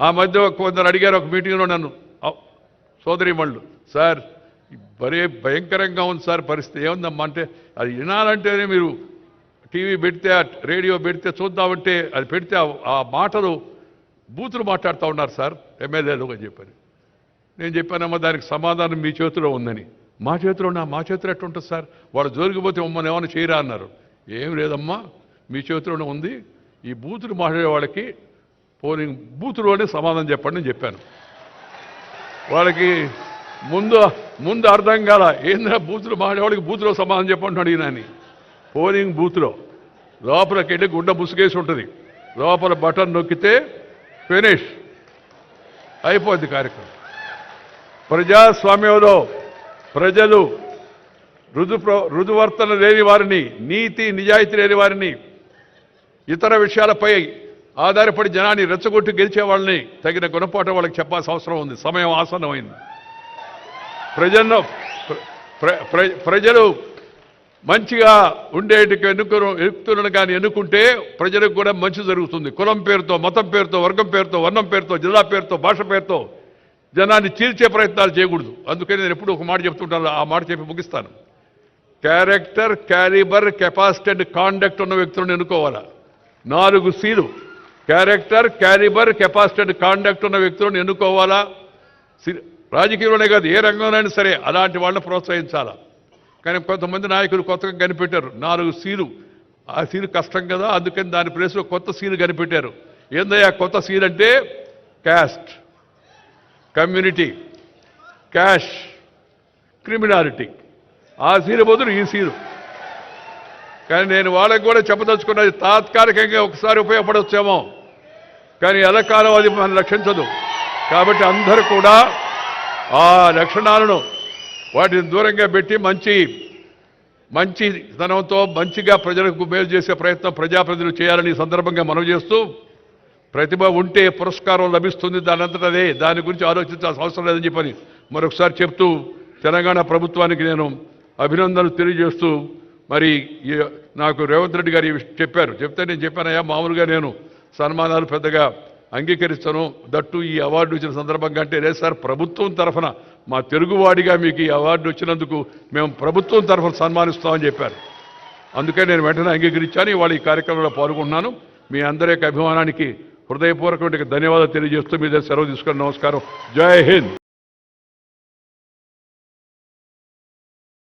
ఆ మధ్య కొందరు అడిగారు ఒక మీటింగ్లో నన్ను. సోదరి సార్ భరే భయంకరంగా ఉంది సార్ పరిస్థితి ఏముందమ్మా? అంటే అది వినాలంటేనే మీరు టీవీ పెడితే రేడియో పెడితే చూద్దామంటే అది పెడితే ఆ- మాటలు బూతులు మాట్లాడుతూ ఉన్నారు సార్ ఎమ్మెల్యేలు అని చెప్పారు నేను చెప్పానమ్మా దానికి సమాధానం మీ చేతిలో ఉందని. మా చేతిలో ఉన్నా మా చేతిలో ఎట్టుంటుంది సార్? వాళ్ళు జోలికిపోతే మమ్మల్ని ఏమైనా చేయరా? అన్నారు. ఏం లేదమ్మా మీ చేతిలోనే ఉంది. ఈ బూతులు మాట్లాడే వాళ్ళకి పోలింగ్ బూతులోనే సమాధానం చెప్పండి అని చెప్పాను. వాళ్ళకి ముందు ముందు అర్థం కాల ఏంద్రా బూతులు? మాడేవాడికి బూతులో సమాధానం చెప్పండి అడిగినాని పోలింగ్ బూత్లో. లోపలికి వెళ్ళి గుండ ముసుగేసి ఉంటుంది. లోపల బటన్ నొక్కితే ఫినిష్. అయిపోద్ది కార్యక్రమం. ప్రజాస్వామ్యంలో ప్రజలు రుజు రుజువర్తన లేని వారిని నీతి నిజాయితీ లేని వారిని ఇతర విషయాలపై ఆధారపడి జనాన్ని రెచ్చగొట్టి గెలిచే వాళ్ళని తగిన గుణపాఠం వాళ్ళకి చెప్పాల్సిన అవసరం ఉంది. సమయం ఆసన్నమైంది. ప్రజల్లో ప్ర- ప్రజలు మంచిగా ఉండేటికి ఎన్నుకును ఎన్నుకులను కానీ ఎన్నుకుంటే ప్రజలకు కూడా మంచి జరుగుతుంది. కులం పేరుతో మతం పేరుతో వర్గం పేరుతో వర్ణం పేరుతో జిల్లా పేరుతో భాష పేరుతో జనాన్ని చీల్చే ప్రయత్నాలు చేయకూడదు. అందుకని నేను ఎప్పుడు ఒక మాట చెప్తుంటాను. ఆ మాట చెప్పి ముగిస్తాను. Character calibre capacity and conduct ఉన్న వ్యక్తులను ఎన్నుకోవాలా? నాలుగు seal. Character calibre capacity and conduct ఉన్న వ్యక్తులను ఎన్నుకోవాలా? సి- రాజకీయంలోనే కాదు ఏ రంగంలోనైనా సరే అలాంటి వాళ్ళని ప్రోత్సహించాలా? కానీ కొంతమంది నాయకులు కొత్తగా కనిపెట్టారు నాలుగు సీలు. ఆ సీలు కష్టం కదా అందుకని దాని ప్లేస్లో కొత్త సీలు కనిపెట్టారు. ఏందయ్యా కొత్త సీల్ అంటే? Caste community cash criminality. ఆ సీలు బదులు ఈ సీలు. కానీ నేను వాళ్ళకి కూడా చెప్పదలుచుకున్నది తాత్కాలికంగా ఒకసారి ఉపయోగపడవచ్చేమో కానీ ఎలకాలం అది మనం రక్షించదు. కాబట్టి అందరూ కూడా ఆ లక్షణాలను వాటిని దూరంగా పెట్టి మంచి మంచి ధనంతో మంచిగా ప్రజలకు మేలు చేసే ప్రయత్నం ప్రజాప్రతినిధులు చేయాలని సందర్భంగా మనం చేస్తూ ప్రతిభ ఉంటే పురస్కారం లభిస్తుంది. దాని దాని గురించి ఆలోచించాల్సిన అవసరం లేదని చెప్పని మరొకసారి చెప్తూ తెలంగాణ ప్రభుత్వానికి నేను అభినందనలు తెలియజేస్తూ మరి ఈ నాకు రేవంత్ రెడ్డి గారు చెప్పారు. చెప్తే నేను చెప్పానయ్యా మామూలుగా నేను సన్మానాలు పెద్దగా అంగీకరిస్తాను. దట్టు ఈ అవార్డు ఇచ్చిన సందర్భంగా అంటే లేదు సార్ ప్రభుత్వం తరఫున మా తెలుగువాడిగా మీకు ఈ అవార్డు వచ్చినందుకు మేము ప్రభుత్వం తరఫున సన్మానిస్తామని చెప్పారు. అందుకే నేను వెంటనే అంగీకరించాను. ఇవాళ ఈ కార్యక్రమంలో పాల్గొన్నాను మీ అందరి యొక్క అభిమానానికి హృదయపూర్వకమైన ధన్యవాదాలు తెలియజేస్తూ మీ దగ్గర సెలవు తీసుకుని నమస్కారం. జై హింద్!